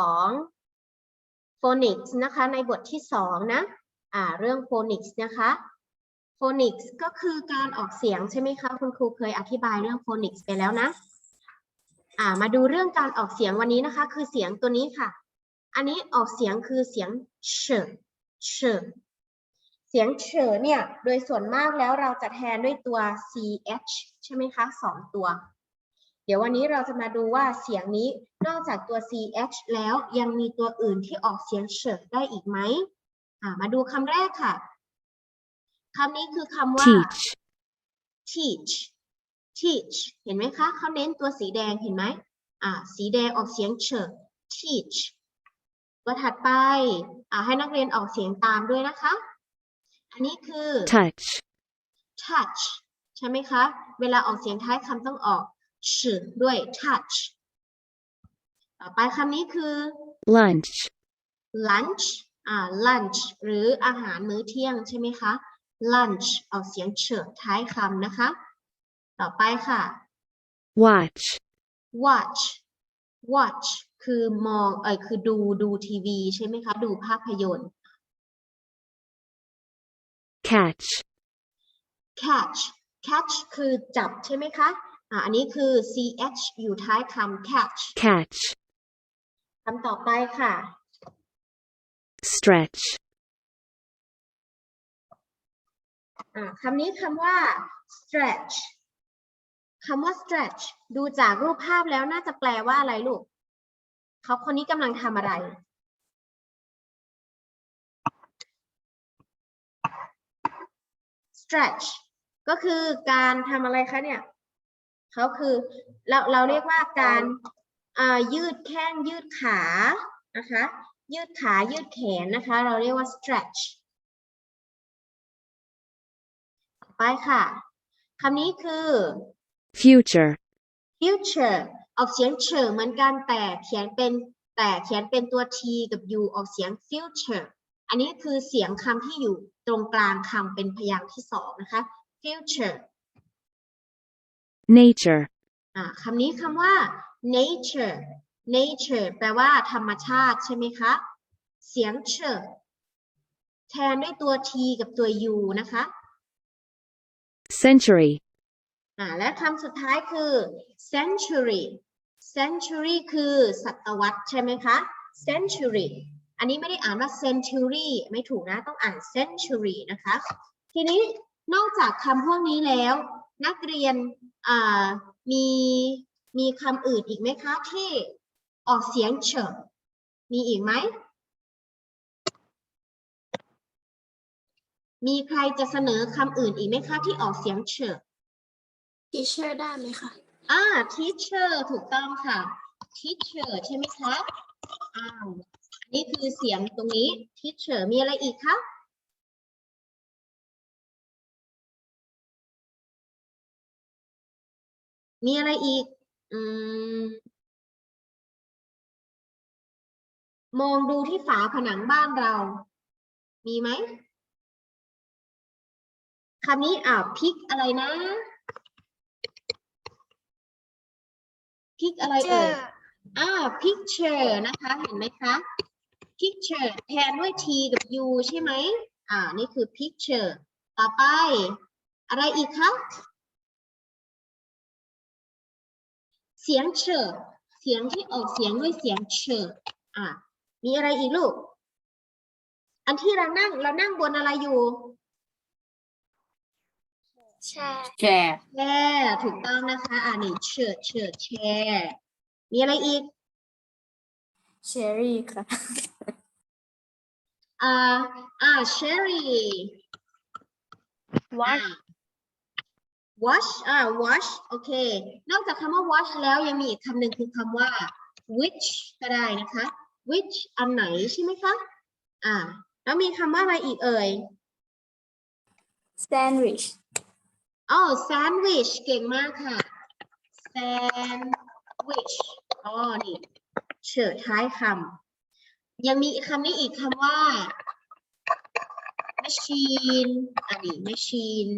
ของ phonics นะคะในบทที่สองนะอ่าเรื่อง phonics นะคะ phonics ก็คือการออกเสียงใช่ไหมคะคุณครูเคยอธิบายเรื่อง phonics ไปแล้วนะอ่ามาดูเรื่องการออกเสียงวันนี้นะคะ คือเสียงตัวนี้ค่ะ อันนี้ออกเสียงคือเสียงเฉเฉเสียงเฉเนี่ยโดยส่วนมากแล้วเราจะแทนด้วยตัว ch ใช่ไหมคะสองตัว ดี๋ยววันนี้เราจะมาดูว่าเสียงนี้นอกจากตัว ch แล้วยังมีตัวอื่นที่ออกเสียงเฉได้อีกไหมอ่ามาดูคำแรกค่ะคำนี้คือคำว่า teach, teach teach เห็นไหมคะเขาเน้นตัวสีแดงเห็นไหมอ่า สีแดงออกเสียงเฉ teach ตัวถัดไปอ่าให้นักเรียนออกเสียงตามด้วยนะคะ อันนี้คือ touch, touch ใช่ไหมคะ เวลาออกเสียงท้ายคำต้องออก ฉด้วย touch ต่อไปคำนี้คือ lunch, lunch อ่า lunch หรืออาหารมื้อเที่ยงใช่ไหมคะ lunch ออกเสียงเฉท้ายคำนะคะ ต่อไปค่ะ watch, watch watch คือมองเอ่ยคือดูดูทีวีใช่ไหมคะ ดูภาพยนตร์ catch, catch catch คือจับใช่ไหมคะ อ่าอันนี้คือ ch อยู่ท้ายคำ catch catch, คำต่อไปค่ะ stretch, อ่าคำนี้คำว่า stretch คำว่า stretch ดูจากรูปภาพแล้วน่าจะแปลว่าอะไรลูก เขาคนนี้กำลังทำอะไร stretch ก็คือการทำอะไรคะเนี่ย เขาคือเราเราเรียกว่าการอ่ายืดแข้งยืดขานะคะยืดขายืดแขนนะคะ เราเรียกว่า stretch ต่อไปค่ะคำนี้คือ future, future ออกเสียงเฉอเหมือนกันแต่เขียนเป็นแต่เขียนเป็นตัว t กับ u ออกเสียง future อันนี้คือเสียงคำที่อยู่ตรงกลางคำเป็นพยางค์ที่สองนะคะ future nature, อ่าคำนี้คำว่า nature nature แปลว่าธรรมชาติใช่ไหมคะ เสียงเฉอแทนด้วยตัว t กับตัว u นะคะ century, อ่าและคำสุดท้ายคือ century century คือศตวรรษใช่ไหมคะ century อันนี้ไม่ได้อ่านว่า century ไม่ถูกนะ ต้องอ่าน century นะคะ ทีนี้นอกจากคำพวกนี้แล้ว นักเรียนอ่ามีมีคำอื่นอีกไหมคะที่ออกเสียงเฉดมีอีกไหม มีใครจะเสนอคำอื่นอีกไหมคะที่ออกเสียงเฉดทีเชอร์ได้ไหมคะอ่า teacher ถูกต้องค่ะ teacher ใช่ไหมคะอ้าวอันนี่คือเสียงตรงนี้ teacher มีอะไรอีกคะ มีอะไรอีก อืม มองดูที่ฝาผนังบ้านเรา มีไหมคำนี้อ่าพิกอะไรนะ พิกอะไรเอ่ยอ่า picture นะคะ เห็นไหมคะ picture แทนด้วย t กับ u ใช่ไหม อ่า นี่คือ picture ต่อไป อะไรอีกคะ เสียงเฉดเสียงที่ออกเสียงด้วยเสียงเฉดอ่ามีอะไรอีกลูก อันที่เรานั่งเรานั่งบนอะไรอยู่ใช่แชร์แช่ถูกต้องนะคะ อ่านี่เฉิดเฉิดแช่มีอะไรอีกเชอรี่ค่ะอ่าอ่า cherry วัด wash อ่า wash โอเค นอกจากคำว่า wash แล้วยังมีอีกคำหนึ่งคือคำว่า which ก็ได้นะคะ which อันไหนใช่ไหมคะ อ่า แล้วมีคำว่าอะไรอีกเอ่ยแซนด์วิชอ๋อ sandwich เก่งมากค่ะ sandwich อ๋อ นี่เฉิดท้ายคำ ยังมีอีกคำนี้อีกคำว่า machine อันนี้ machine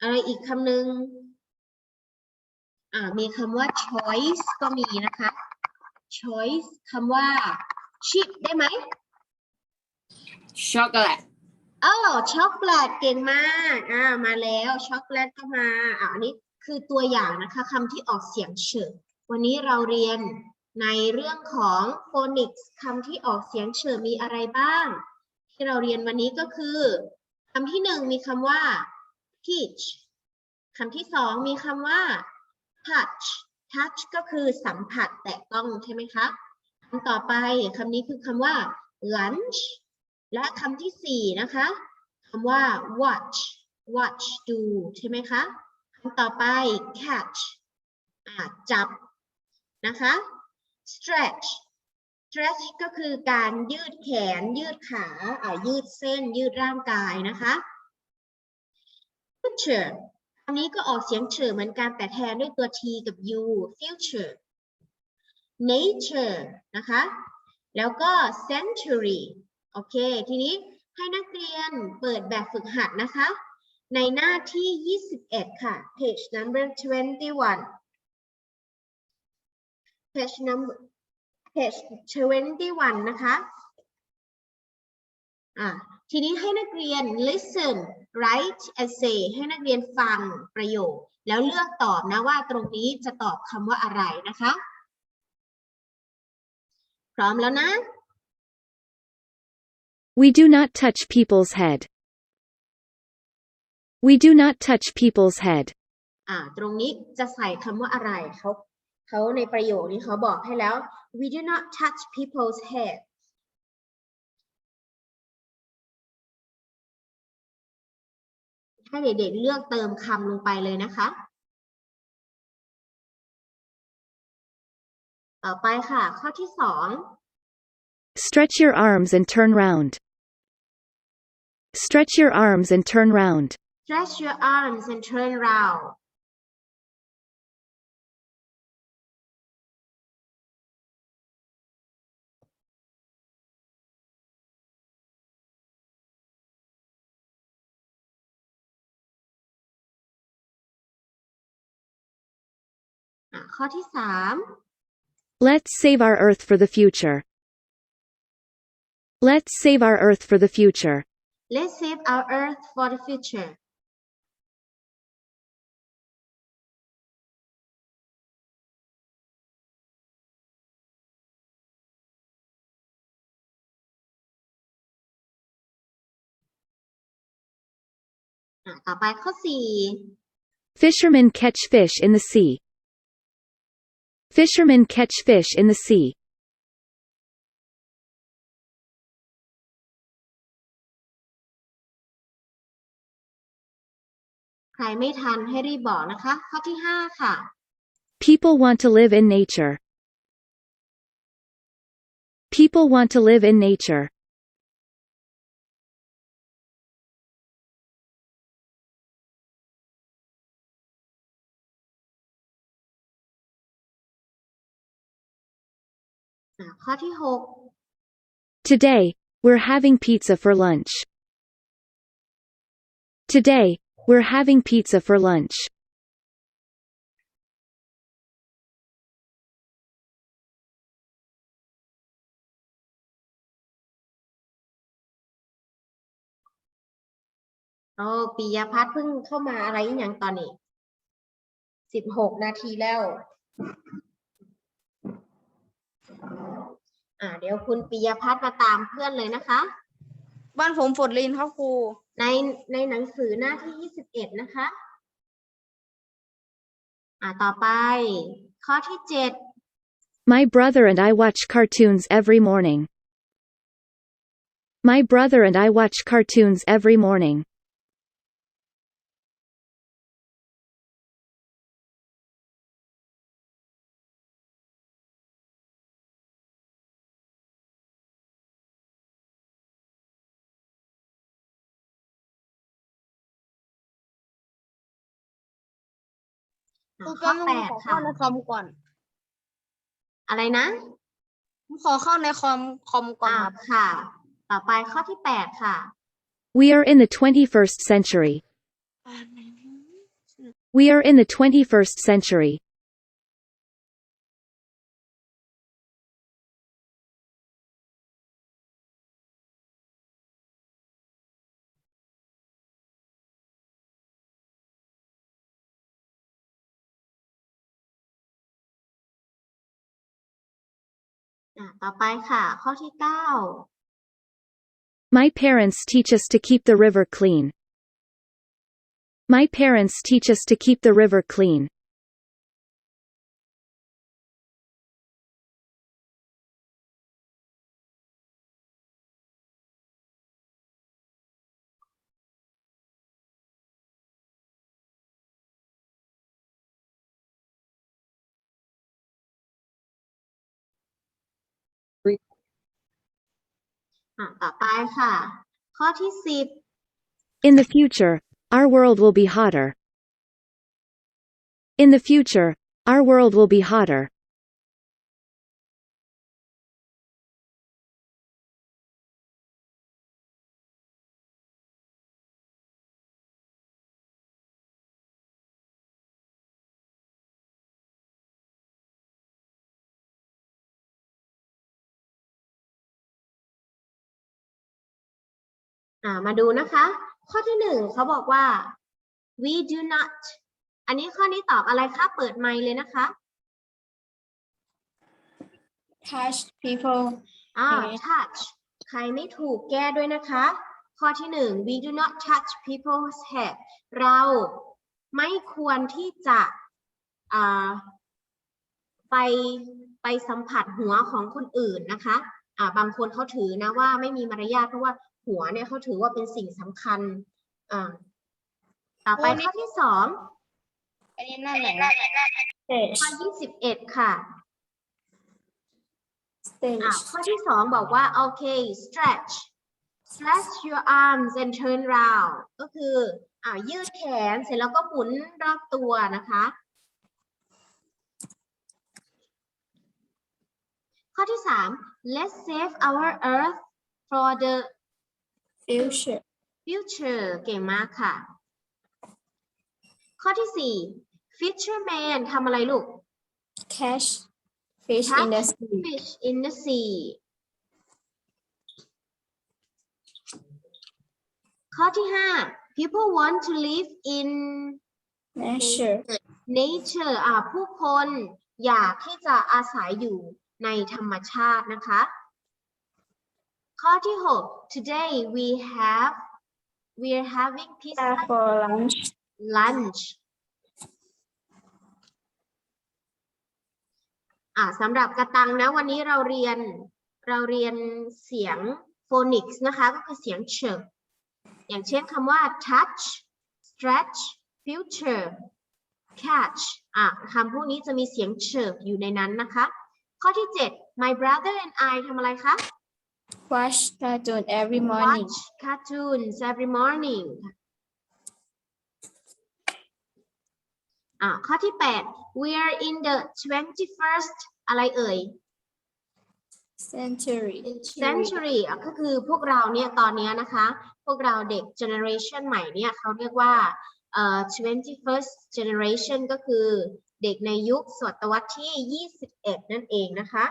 อะไรอีกคำหนึ่งอ่ามีคำว่า choice ก็มีนะคะ choice คำว่า chip ได้ไหมช็อกโกแลตอ๋อช็อกโกแลตเก่งมากอ่ามาแล้วช็อกโกแลตก็มาอ่าอันนี้คือตัวอย่างนะคะคำที่ออกเสียงเฉยวันนี้เราเรียนในเรื่องของ phonics คำที่ออกเสียงเฉยมีอะไรบ้าง ที่เราเรียนวันนี้ก็คือคำที่หนึ่งมีคำว่า peach คำที่สองมีคำว่า touch touch ก็คือสัมผัสแตะต้องใช่ไหมคะคำต่อไปคำนี้คือคำว่า lunch และคำที่สี่นะคะคำว่า watch watch ดูใช่ไหมคะคำต่อไป catch จับนะคะ stretch stretch ก็คือการยืดแขน ยืดขาอ่ายืดเส้น ยืดร่างกายนะคะ future คำนี้ก็ออกเสียงเฉยเหมือนกันแต่แทนด้วยตัว t กับ u future nature นะคะ แล้วก็ century โอเค ทีนี้ให้นักเรียนเปิดแบบฝึกหัดนะคะ ในหน้าที่ 21 ค่ะ page number 21 page number page 21 นะคะ อะ ทีนี้ให้นักเรียน listen write essay ให้นักเรียนฟังประโยค แล้วเลือกตอบนะว่าตรงนี้จะตอบคำว่าอะไรนะคะ พร้อมแล้วนะ We do not touch people's head. We do not touch people's head. อ่าตรงนี้จะใส่คำว่าอะไรเขาเขาในประโยคนี้เขาบอกให้แล้ว we do not touch people's head ให้เด็กๆเลือกเติมคำลงไปเลยนะคะต่อไปค่ะ ข้อที่สอง Stretch your arms and turn round. Stretch your arms and turn round. stretch your arms and turn round ข้อที่สาม Let's save our earth for the future. Let's save our earth for the future. let's save our earth for the future อ่ะต่อไปข้อสี่ Fishermen catch fish in the sea. Fishermen catch fish in the sea. People want to live in nature. People want to live in nature. ข้อที่หก Today, we're having pizza for lunch. Today, we're having pizza for lunch. โอ้ปิยพัฒน์เพิ่งเข้ามาอะไรอหย่างตอนนี้สิบหกนาทีแล้ว อ่า เดี๋ยวคุณปิยพัฒน์มาตามเพื่อนเลยนะคะ บ้านผมฝนลินครับครู ในในหนังสือหน้าที่ยี่สิบเอ็ดนะคะ อ่า ต่อไป ข้อที่เจ็ด My brother and I watch cartoons every morning. My brother and I watch cartoons every morning. อ่าข้อแปดค่ะ ในคอมก่อน อะไรนะผมขอเข้าในคอมคอมก่อนอ่าครับค่ะ ต่อไปข้อที่แปดค่ะ We are in the 21st century. We are in the 21st century. ต่อไปค่ะ ข้อที่เก้า My parents teach us to keep the river clean. My parents teach us to keep the river clean. อ่ะต่อไปค่ะ ข้อที่สิบ In the future, our world will be hotter. In the future, our world will be hotter. อ่ามาดูนะคะ ข้อที่หนึ่งเขาบอกว่า we do not อันนี้ข้อนี้ตอบอะไรคะเปิดไมค์เลยนะคะ touch people อ่าโอเค touch ใครไม่ถูกแก้ด้วยนะคะ ข้อที่หนึ่ง we do not touch people's head เราไม่ควรที่จะอ่าไปไปสัมผัสหัวของคนอื่นนะคะอ่าบางคนเขาถือนะว่าไม่มีมารยาทเพราะว่า หัวเนี่ยเขาถือว่าเป็นสิ่งสำคัญอ่าต่อไปโอ้นี่ข้อที่สองอันนี้นั่นไหนนะ stage ข้อยี่สิบเอ็ดค่ะ stage อะ ข้อที่สองบอกว่า โอเค stretch stretch your arms and turn round ก็คืออ่ายืดแขนเสร็จแล้วก็หมุนรอบตัวนะคะ ข้อที่สาม let's save our earth for the future future เก่งมากค่ะ ข้อที่สี่ fisherman ทำอะไรลูก catch fish in the sea fish in the sea ข้อที่ห้า people want to live in nature nature อ่าผู้คนอยากที่จะอาศัยอยู่ในธรรมชาตินะคะ ข้อที่หก today we have we are having pizza for lunch lunch อ่าสำหรับกระตังนะวันนี้เราเรียนเราเรียนเสียงโฟนิกส์นะคะก็คือเสียงเฉิบอย่างเช่นคำว่า touch stretch future catch อะคำพวกนี้จะมีเสียงเฉิบอยู่ในนั้นนะคะ ข้อที่ 7 my brother and I ทำอะไรคะ watch cartoon every morning watch cartoons every morning อ่าข้อที่ 8 we are in the 21st อะไรเอ่ย century century อะก็คือพวกเราเนี่ยตอนเนี้ยนะคะ พวกเราเด็ก generation ใหม่เนี่ยเขาเรียกว่าเอ่อ 21st generation ก็คือเด็กในยุคศตวรรษที่ 21 นั่นเองนะคะ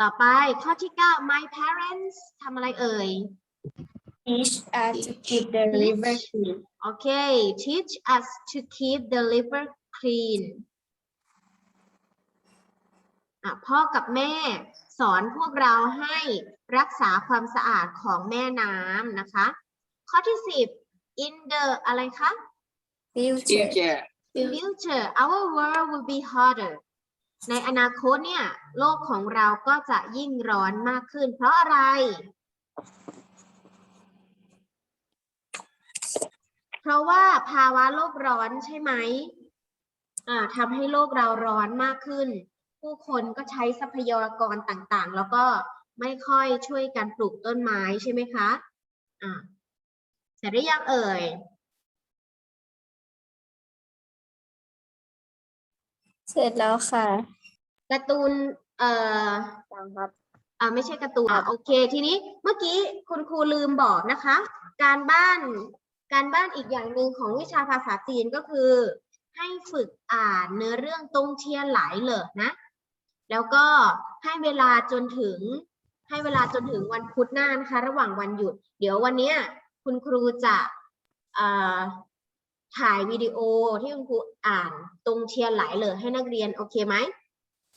ต่อไปข้อที่ 9 my parents ทำอะไรเอ่ย teach us to keep the river clean โอเค teach us to keep the river clean อะพ่อกับแม่สอนพวกเราให้รักษาความสะอาดของแม่น้ำนะคะ ข้อที่ 10 in the อะไรคะ future future our world will be hotter ในอนาคตเนี่ยโลกของเราก็จะยิ่งร้อนมากขึ้น เพราะอะไร เพราะว่าภาวะโลกร้อนใช่ไหมอ่าทำให้โลกเราร้อนมากขึ้น ผู้คนก็ใช้ทรัพยากรต่างๆ แล้วก็ไม่ค่อยช่วยกันปลูกต้นไม้ใช่ไหมคะอ่าเสร็จหรือยังเอ่ย เสร็จแล้วค่ะการ์ตูนเอ่อฟังครับ อ่าไม่ใช่การ์ตูนอะโอเค ทีนี้เมื่อกี้คุณครูลืมบอกนะคะ การบ้านการบ้านอีกอย่างหนึ่งของวิชาภาษาจีนก็คือ ให้ฝึกอ่านเนื้อเรื่องตรงเทียนหลายเหลอนะ แล้วก็ให้เวลาจนถึงให้เวลาจนถึงวันพุธหน้านะคะ ระหว่างวันหยุด เดี๋ยววันเนี้ยคุณครูจะอ่า ถ่ายวิดีโอที่คุณครูอ่านตรงเทียนหลายเหลอให้นักเรียนโอเคไหม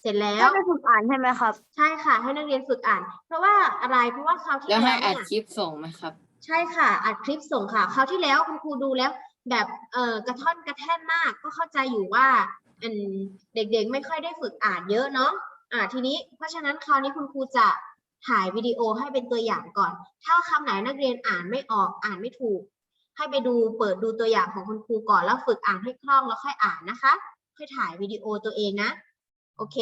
เสร็จแล้วถ้าไปฝึกอ่านใช่ไหมครับ ใช่ค่ะ ให้นักเรียนฝึกอ่าน เพราะว่าอะไรเพราะว่าคราวที่แล้วให้แล้วอัดเนี่ยคลิปส่งไหมครับ ใช่ค่ะอัดคลิปส่งค่ะคราวที่แล้วคุณครูดูแล้ว แบบเออกระท่อนกระแท่นมาก ก็เข้าใจอยู่ว่าอันเด็กๆไม่ค่อยได้ฝึกอ่านเยอะเนาะอ่าทีนี้เพราะฉะนั้นคราวนี้คุณครูจะถ่ายวิดีโอให้เป็นตัวอย่างก่อน ถ้าคำไหนนักเรียนอ่านไม่ออกอ่านไม่ถูก ให้ไปดูเปิดดูตัวอย่างของคุณครูก่อนแล้วฝึกอ่านให้คล่องแล้วค่อยอ่านนะคะ ค่อยถ่ายวิดีโอตัวเองนะ โอเค